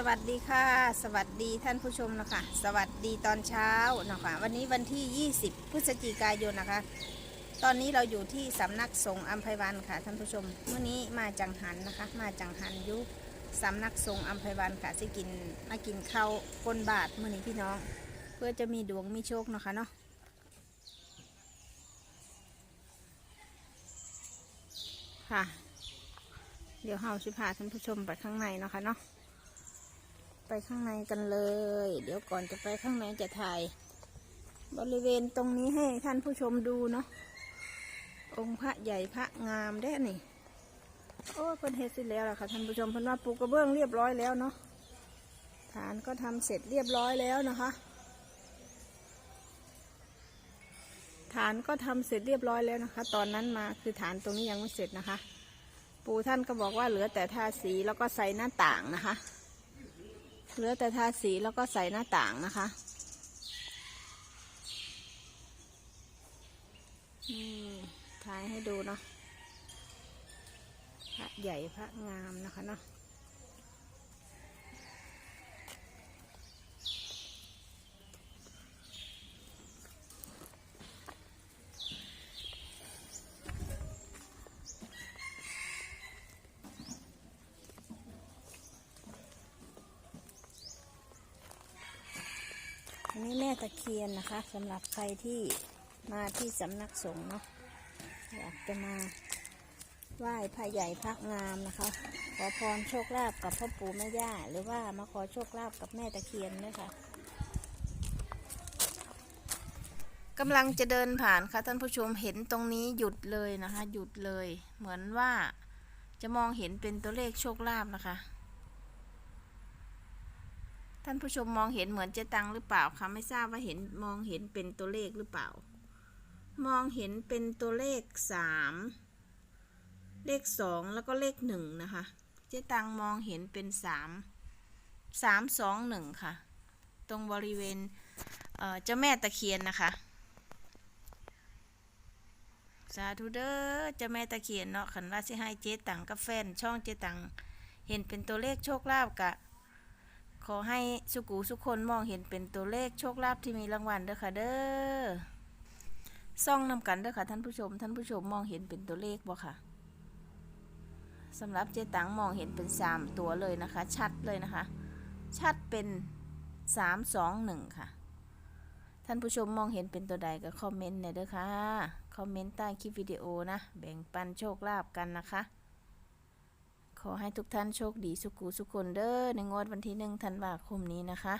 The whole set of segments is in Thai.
สวัสดีค่ะ สวัสดีท่านผู้ชมนะคะสวัสดีตอนเช้านะคะวันนี้วันที่ 20 พฤศจิกายนนะคะ ตอนนี้เราอยู่ที่สำนักสงฆ์อัมพวันค่ะท่านผู้ชมเมื่อนี้มาจังหันนะคะ มาจังหันยุสำนักสงฆ์อัมพวันค่ะสิกินมากินข้าวก้นบาทเมื่อนี้พี่น้อง เพื่อจะมีดวงมีโชคเนาะคะเนาะค่ะ เดี๋ยวเฮาสิพาท่านผู้ชมไปข้างในเนาะคะเนาะ ไปข้างในกันเลย เดี๋ยวก่อนจะไปข้างในจะถ่าย บริเวณตรงนี้ให้ท่านผู้ชมดูเนาะองค์พระใหญ่พระงามได้นี่โอ้เพิ่นเฮ็ดเสร็จแล้วล่ะค่ะท่านผู้ชมเพิ่นว่าปูกระเบื้องเรียบร้อยแล้วเนาะฐานก็ทำเสร็จเรียบร้อยแล้วนะคะฐานก็ทำเสร็จเรียบร้อยแล้วนะคะ ตอนนั้นมาคือฐานตรงนี้ยังไม่เสร็จนะคะ ปู่ท่านก็บอกว่าเหลือแต่ทาสีแล้วก็ใส่หน้าต่างนะคะ เหลือแต่ทาสีแล้วก็ใส่หน้าต่างนะคะนี่ถ่ายให้ดูเนาะพระใหญ่พระงามนะคะเนาะ อันนี้แม่ตะเคียนนะคะสำหรับใครที่มาที่สำนักสงฆ์เนาะอยากจะมาไหว้พระใหญ่พระงามนะคะ ขอพรโชคลาภกับพ่อปู่แม่ย่า หรือว่ามาขอโชคลาภกับแม่ตะเคียนด้วยค่ะกำลังจะเดินผ่านค่ะท่านผู้ชมเห็นตรงนี้หยุดเลยนะคะ หยุดเลย เหมือนว่าจะมองเห็นเป็นตัวเลขโชคลาภนะคะ ท่านผู้ชมมองเห็นเหมือนเจตังหรือเปล่าคะไม่ทราบว่าเห็นมองเห็นเป็นตัวเลขหรือเปล่า มองเห็นเป็นตัวเลขสามเลขสองแล้วก็เลขหนึ่งนะคะ เจตังมองเห็นเป็นสามสามสองหนึ่งค่ะ ตรงบริเวณเจ้าแม่ตะเคียนนะคะ สาธุเด้อเจ้าแม่ตะเคียนเนาะขันว่าสิให้เจตังกับแฟนช่องเจตังเห็นเป็นตัวเลขโชคลาภกะ ขอให้สุกูสุกคนมองเห็นเป็นตัวเลขโชคลาภที่มีรางวัลเด้อค่ะเด้อซ่องนำกันเด้อค่ะท่านผู้ชม ท่านผู้ชมมองเห็นเป็นตัวเลขบ่ค่ะสำหรับเจตังมองเห็นเป็นสามตัวเลยนะคะ ชัดเลยนะคะ ชัดเป็นสามสองหนึ่งค่ะ ท่านผู้ชมมองเห็นเป็นตัวใดก็คอมเมนต์หน่อยเด้อค่ะ คอมเมนต์ใต้คลิปวิดีโอนะ แบ่งปันโชคลาภกันนะคะ อให้ทุกท่านโชคดีสุขุสุขคนเด้อในงวดวันที่หนึ่งธันวาคมนี้นะคะ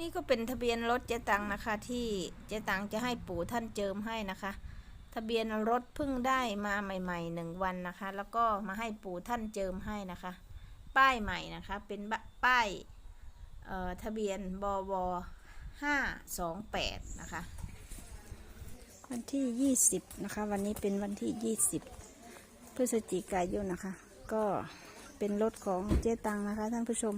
นี่ก็เป็นทะเบียนรถเจตังนะคะ ที่เจตังจะให้ปู่ท่านเจิมให้นะคะ ทะเบียนรถเพิ่งได้มาใหม่ๆหนึ่งวันนะคะ แล้วก็มาให้ปู่ท่านเจิมให้นะคะ ป้ายใหม่นะคะ เป็นป้ายทะเบียนบวห้าสองแปดนะคะ วันที่ 20 นะคะ วันนี้เป็นวันที่ 20 พฤศจิกายนนะคะ ก็เป็นรถของเจ๊ตังนะคะ ท่านผู้ชม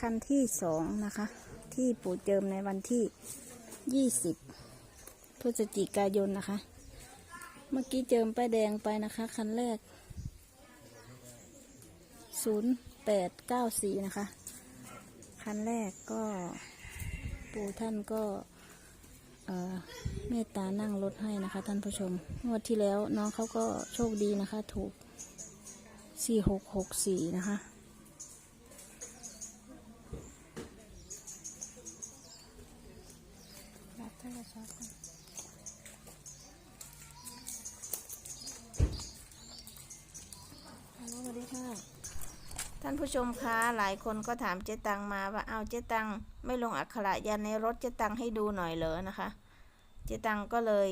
คันที่สองนะคะ ที่ปู่เจิมในวันที่ 20 พฤศจิกายนนะคะ เมื่อกี้เจิมป้ายแดงไปนะคะ คันแรก 0894 นะคะ คันแรกก็ปู่ท่านก็ เมตตานั่งรถให้นะคะ ท่านผู้ชมงวดที่แล้วน้องเขาก็โชคดีนะคะ ถูกสี่หกหกสี่นะคะรับโทรศัพท์ก่อนฮัลโหลสวัสดีค่ะ ท่านผู้ ชมคะหลายคนก็ถามเจ๊ตังมาว่าเอาเจ๊ตังไม่ลงอักขระยันในรถเจ๊ตังให้ดูหน่อยเหรอนะคะ เจ๊ตังก็เลย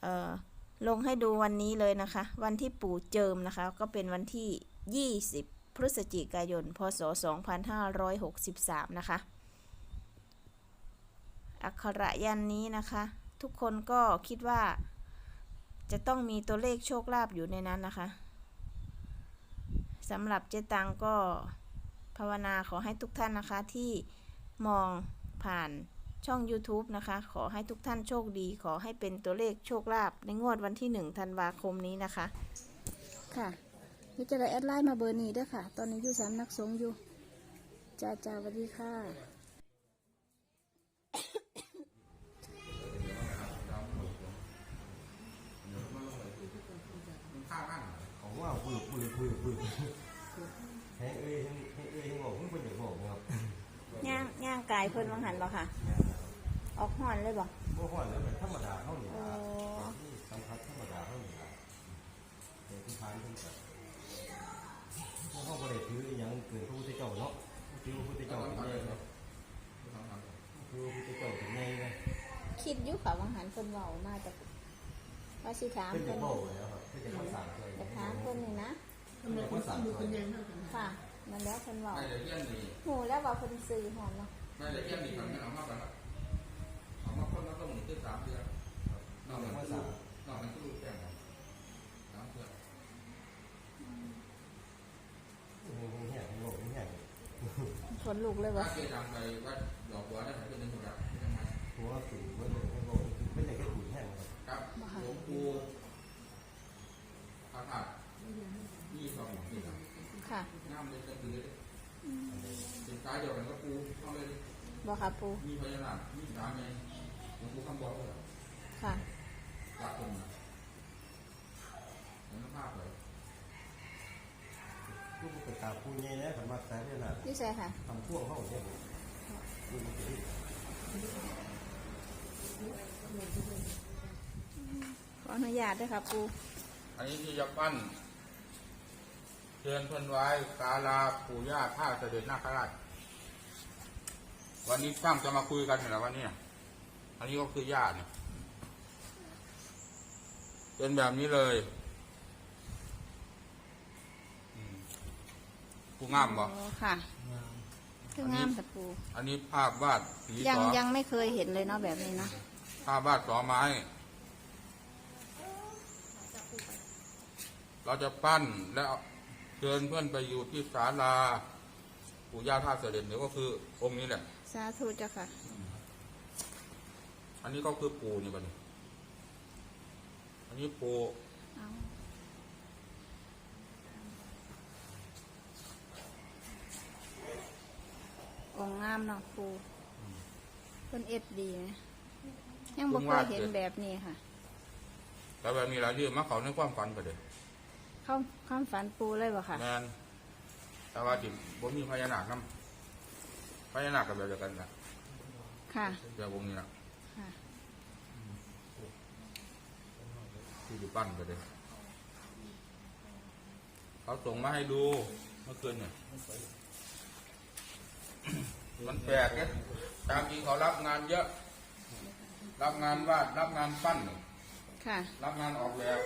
เออลงให้ดูวันนี้เลยนะคะ วันที่ปู่เจิมนะคะ ก็เป็นวันที่ 20 พฤศจิกายน พศ 2563 นะคะ อักขระยันนี้นะคะ ทุกคนก็คิดว่าจะต้องมีตัวเลขโชคลาภอยู่ในนั้นนะคะ สำหรับเจตังก็ภาวนาขอให้ทุกท่านนะคะที่มองผ่านช่อง YouTube นะคะ ขอให้ทุกท่านโชคดี ขอให้เป็นตัวเลขโชคลาภในงวดวันที่ 1 ธันวาคมนี้นะคะ ค่ะนี่จะได้แอดไลน์มาเบอร์นี้ด้วยค่ะ ตอนนี้อยู่สำนักสงฆ์อยู่จ้าจ้าสวัสดีค่ะ ปืนปืนปืนปืนแห้งเอ้ยแห้งเอ้ยแห้งบอกมันเป็นอย่างบอกครับย่างย่างกายเพิ่นวังหันบ่ค่ะ ออกห่อนเลยบ่เมื่อนแล้วแบบธรรมดาเท่านี้โอ้สัมผัสธรรมดาเท่านี้เด็กที่ผ่านเพิ่งจะพวกเขาบริถืออย่างเกินพระพุทธเจ้าเนาะถือพระพุทธเจ้าเป็นไงเนาะถือพระพุทธเจ้าเป็นไงไงคิดอยู่ค่ะวังหันเพิ่นเว้ามาจากว่าสิถามเป็นเพิ่จะนโตเลยนะครับเป็นจะมาสั่งเลยจะถามเพิ่นนี่นะ เป็นมาสั่งเลยค่ะ มันแล้วเพิ่นเว้าไม่ได้เพี้ยนนี่หูแล้วว่าเพิ่นซื้อหอมเนาะไม่ได้เพี้ยนนี่ทำให้เอามากันละเอามาคนละต้องหมุนตื้อสามเดือนนอกนั้นก็รู้นอกนั้นก็รู้แจ้งครับสามเดือนแห้งแห้งบอกแห้งคนลูกเลยบ่ถ้าเคยทำไปวัดดอกบัวได้ไหมเป็นหนึ่งคนละเป็นยังไงหัวสูงมันเลยแห้งบอกไม่ใช่แค่ถุยแห้งครับครับหลวงปู่พระธาตุนี่ สองนี่ครับค่ะน้ำเลยจะถือเลยเป็นกายเดียวกันก็ปูเข้าเลยบ่ค่ะปูมีพญานาคมีสามไงหลวงปู่คำบอกเลยค่ะรักคนนะเห็นภาพเลยลูกไปตามผู้ใหญ่แล้วผมมาแต่เนี่ยนะนี่ใช่ค่ะทำพ่วงเข้าเนี่ยลูกมันจะขออนุญาตด้วยค่ะปูอันนี้ที่จะปั้นเชิญเพิ่นไว้กาลาปู่ย่าท่าเสด็จนาคราชวันนี้ช่างจะมาคุยกันเหรอวันนี้อันนี้ก็คือญาติเนี่ยเป็นแบบนี้เลยอืมผู้งามบ่โอ้ค่ะคืองามแต่ปูอันนี้ภาพวาดสียังสอยังไม่เคยเห็นเลยเนาะแบบนี้เนาะภาพวาดสอไม้ เราจะปั้นแล้ว เชิญเพื่อนไปอยู่ที่ศาลาปู่ย่าท่าเสด็จเนี่ยก็คือองค์นี้แหละ สาธุเจ้าค่ะ อันนี้ก็คือปู่นี่บัดนี้ อันนี้ปู่เอาองค์งามเนาะปูเพิ่นเอ็ดดีนะยังบ่เคยเห็นแบบนี้ค่ะแต่แบบนี้เรายื่นมาเขาในความฝันไปเลยเข้าข้ามฝันปูเลยบ่ค่ะแมนแต่ว่าจิบ่มีพญานาคนํพญานาคกับแบบเดียวกันนะค่ะเดี๋ยววงนี้นะค่ะที่อยู่ปั้นไปเลยเขาส่งมาให้ดูเมื่อคืนเนี่ยมันแปลกนะตามจริงเขารับงานเยอะ รับงานวาดรับงานปั้นค่ะ รับงานออกแบบ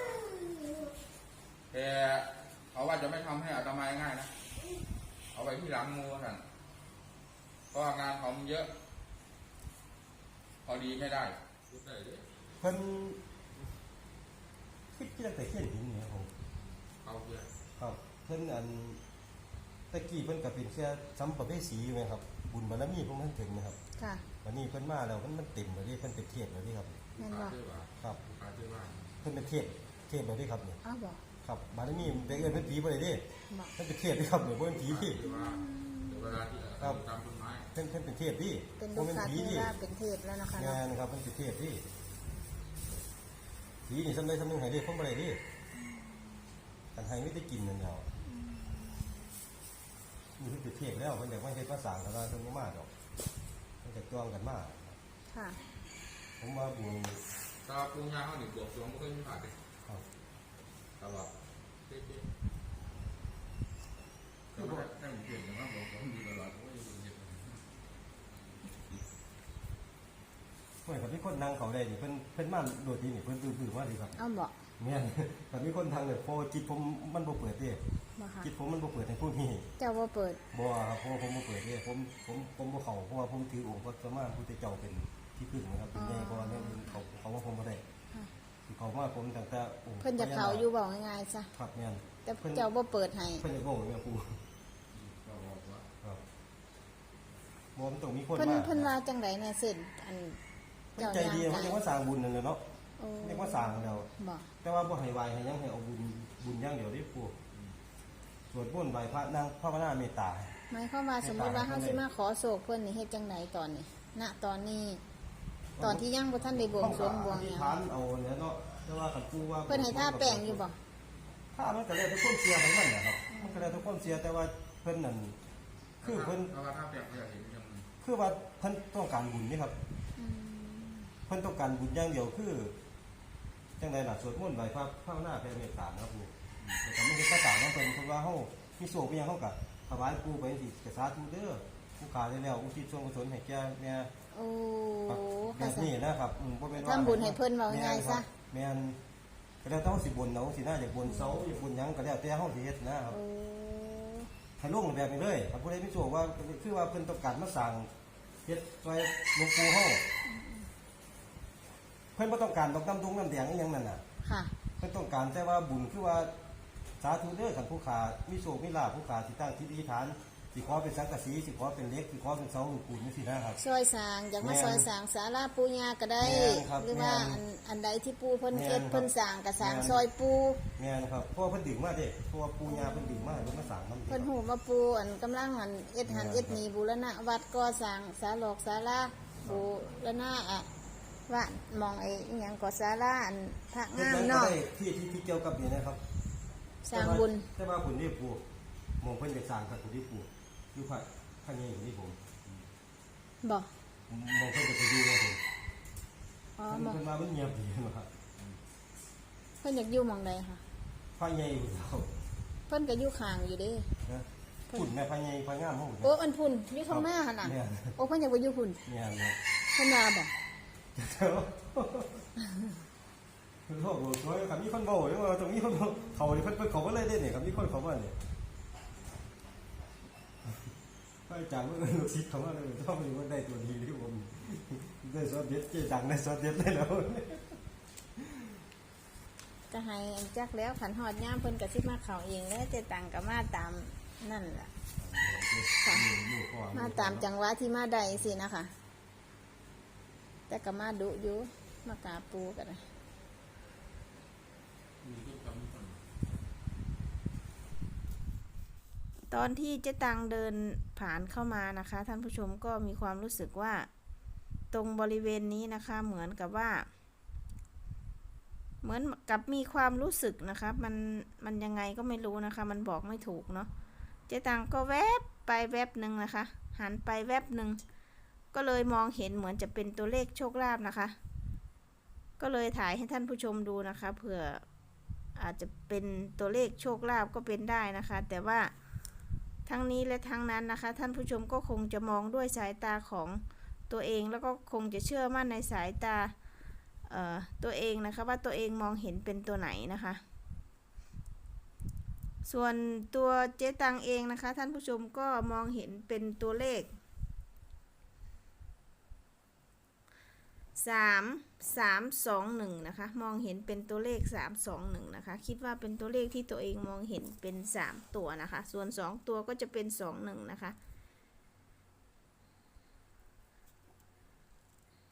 แต่เขาว่าจะไม่ทำให้อาตมาง่ายนะ เอาไปที่หลังมูท่านเพราะว่างานเขามันเยอะ พอดีไม่ได้พูดได้เลยเพิ่นคิดที่ตั้งแต่เขียนหินเนี่ยผมเขาเพื่อครับเพิ่นอันตะกี้เพิ่นก็เป็นแค่สัมปเวสีอยู่ไหมครับ บุญบารมีเพิ่นมันถึงนะครับ ค่ะ วันนี้เพิ่นมาแล้วมันมันเต็มแล้วนี่เพิ่นเป็นเทพแล้วนี่ครับแม่นขาบ่เชื่อว่าครับขาเชื่อว่าเพิ่นเป็นเทพเทพแล้วนี่ครับเนี่ยอ้าวบ่ ครับบารมีมันไปเอิ้นเพิ่นผีบ่ได้เด้บ่เพิ่นเป็นเทพนี่ครับเนี่ยบ่เป็นผีพี่เชื่อว่าเดี๋ยวเวลาที่ครับ ตามต้นไม้เพิ่นเพิ่นเป็นเทพพี่เป็นบ่ลูกเป็นค้าผีที่พี่ว่าเป็นเทพแล้วนะคะงาเนาะนครับเพิ่นเป็นเทพพี่ผีนี่สำได้สำนึงให้เด้ผมบ่ได้เด้กันให้ไม่ได้กินนั่นแหล้วนี่เพิ่นเป็นเทพแล้วเพิ่นอยากมาเฮ็ดมาสร้างกันว่าเพิ่นบ่มาดอกเพิ่นก็จ้องกันมาค่ะ ผมว่าบุญถ้าปรุงยาเขาหนึ่งบวกสองไม่เคยมีขาดเลยครับ ตลอด เป๊ะๆแต่ว่าให้ผมเปลี่ยนอย่างนั้นบอกผมดีตลอดผมก็ยังเห็นเมื่อคนที่คนนั่งเขาได้นี่เพิ่นเพิ่นมาโดดดีนี่เพิ่นตื้อๆว่าดีครับอ้าวบ่แม่นแต่มีคนทางเนี่ยพอจิตผมมันบ่เปิดเด้บ่ค่ะจิตผมมันบ่เปิดให้พวกนี้เจ้าบ่เปิดบ่ครับเพราะผมบ่เปิดเด้ผมผมผมบ่เข้าเพราะว่าผมถือองค์พระสัมมาสัมพุทธเจ้าเป็นที่พึ่งนะครับเป็นใหญ่กว่าเนี่ยเขาเขาว่าผมบ่ได้ ที่เขาว่าผมตั้งแต่องค์เพิ่นจะเขาอยู่บอกง่ายๆซะครับแม่นแต่เจ้าบ่เปิดให้เพิ่นจะบอกแม่ครูก็บอกว่าครับบบ่มันต้องมีคนเพิ่นมาเพิ่นว่าจังได๋เนี่ยเส้นอันเพิ่นใจดีเขาเรียกว่าสร้างบุญนั่นแหละเนาะโอ้เรียกว่าสร้างแล้ว บ่แต่ว่าบ่ให้ไหวให้หยังให้เอาบุญบุญอย่างเดียวได้ปู่สวดมนต์ไหว้พระนั่งภาวนาเมตตา หมายความว่าสมมุติว่าเฮาสิมาขอโศกเพิ่นนี่เฮ็ดจังไดตอนนี้ณตอนนี้ ตอนที่ยังบ่ทันได้บวงสรวงบวงอหธิษยังฐานเอาเนี่ยเนาะแต่ว่าคันปู่ว่าเพิ่นให้ท่าแป้งอยู่บ่ถ้ามันก็แล้วแต่ความเชื่อของมันแหละครับมันก็แล้วแต่ความเชื่อแต่ว่าเพิ่นนั่นคือเพิ่นเพราะว่าถ้าเปรียบเทียบเห็นยังคือว่าเพิ่นต้องการบุญนี่ครับอืมเพิ่นต้องการบุญอย่างเดียวคือจังไดล่ะสวดมนต์ไหว้พระภาวนาแผ่เมตตานะครับปู่แต่ก็ไม่เฮ็ดภาษาของเพิ่นเพราะว่าเฮามีโศกมีหยังเฮาก็ถวายปู่ไปสิกสาธุเด้อผู้ขาได้แล้วอุทิศส่วนกุศลให้แก่แม่โอ้ครับแบค่ะบนี้นะครับอืมบ่แม่นว่าทำบุญให้เพิ่นเว้าง่ายซะ แม่นก็แล้วแต่เฮาสิบนเอาสิน่าอยากบนเสาอยากบนหยังก็แล้วแต่เฮาสิเฮ็ดนะครับ โอ้ให้ลงแบบนี้เลยถ้าผู้ใดมีโชคว่าคือว่าเพิ่นต้องการมาสร้างเฮ็ดซอยหลวงปู่เฮาเพิ่นบ่ต้องการดอกน้ำดงน้ำแดงอีหยังนั่นน่ะ ค่ะเพิ่นต้องการแต่ว่าบุญคือว่าสาธุเด้อคันผู้ขามีโชคมีลาภผู้ขาสิตั้งจิตอธิษฐาน สิขอเป็นสังกะสีสิขอเป็นเหล็กสิขอเป็นเสาหลวงปู่จังซี่นะครับ ซอยสร้างอยากมาแม่นซอยสร้างศาลาปูย่าก็ได้ แม่นครับหรือว่าแม่นอันอันใดที่ปูเพิ่นแม่นเฮ็ดครับเพิ่นสร้างก็สร้างแม่น ซอยปูแม่นครับเพราะว่าเพิ่นดึงมาเด้เพราะว่าปู่ย่าเพิ่นดึงมาให้เพิ่นมาสร้างนำเพิ่นหูว่าปูอันกำลังอันเอ็ดหันแม่นเอ็ดนีบูรณะวัดก่อสร้างศาลอกศาลาบูรณะอะว่ามองไอ้อิหยังก่อศาลาอันพระเฮ็ดงามนั้นก็เนาะได้ที่ที่ที่เกี่ยวกับนี่นะครับสร้างบุญแต่ว่าคุณนี่ปู่หมองเพิ่นจะสร้างกับคุณนี่ปู่ อยู่ภาคภาคนี้คุณนี่ผมบ่หมองเพิ่นจะไปดูว่าผมอ๋อเพิ่นบ่เพิ่นมามันเงียบดีนะครับเพิ่นอยากอยู่หมองใดค่ะ ภาคใหญ่อยู่แล้วเพิ่นก็อยู่ข้างอยู่เด้นะฝุ่นแม่ภาคใหญ่ภาคงามเฮาโอ้อันพุ่นอยู่ข้างหน้าหั่นน่ะเนี่ยโอ้เพิ่นอยากไปอยู่พุ่นเนี่ยเนี่ยเพิ่นว่าบ่เจ้าคือโลกโลกสวยครับมีคนเว้าอยู่ว่าตรงนี้คนเว้าเขานี่เพิ่นเพิ่นเขาบ่เลยเด้นี่ครับมีคนเขามาเนี่ยพระ อาจารย์ว่าเออลูกศิษย์เขาว่าเลยชอบอยู่ว่าได้ตัวดีที่ผมได้ซอสเด็ดเจ๊ดังได้ซอสเด็ดได้แล้วก็ให้อันจักแล้วขันฮอดยามเพิ่นก็สิมาเข้าเองแล้วแต่ตังก็มาตามนั่นล่ะ มาตามจังหวะที่มาได้สินะคะ แต่ก็มาดุอยู่มากราบปูกันนะ มีทุกคำทุกคน ตอนที่เจ๊ตังเดินผ่านเข้ามานะคะ ท่านผู้ชมก็มีความรู้สึกว่า ตรงบริเวณนี้นะคะ เหมือนกับว่า เหมือนกับมีความรู้สึกนะคะ มันมันยังไงก็ไม่รู้นะคะ มันบอกไม่ถูกเนาะเจ๊ตังก็แวบไปแวบหนึ่งนะคะ หันไปแวบหนึ่งก็เลยมองเห็นเหมือนจะเป็นตัวเลขโชคลาภนะคะ ก็เลยถ่ายให้ท่านผู้ชมดูนะคะเผื่ออาจจะเป็นตัวเลขโชคลาภก็เป็นได้นะคะ แต่ว่า ทั้งนี้และทั้งนั้นนะคะ ท่านผู้ชมก็คงจะมองด้วยสายตาของตัวเองแล้วก็คงจะเชื่อมั่นในสายตาตัวเองนะคะว่าตัวเองมองเห็นเป็นตัวไหนนะคะ ส่วนตัวเจ๊ตังเองนะคะ ท่านผู้ชมก็มองเห็นเป็นตัวเลขสามสามสองหนึ่งนะคะ มองเห็นเป็นตัวเลขสามสองหนึ่งนะคะ คิดว่าเป็นตัวเลขที่ตัวเองมองเห็นเป็นสามตัวนะคะ ส่วนสองตัวก็จะเป็นสองหนึ่งนะคะ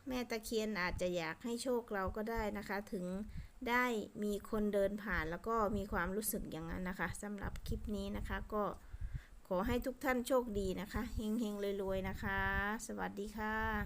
แม่ตะเคียนอาจจะอยากให้โชคเราก็ได้นะคะ ถึงได้มีคนเดินผ่านแล้วก็มีความรู้สึกอย่างนั้นนะคะสำหรับคลิปนี้นะคะ ก็ขอให้ทุกท่านโชคดีนะคะ เฮงๆรวยๆนะคะ สวัสดีค่ะ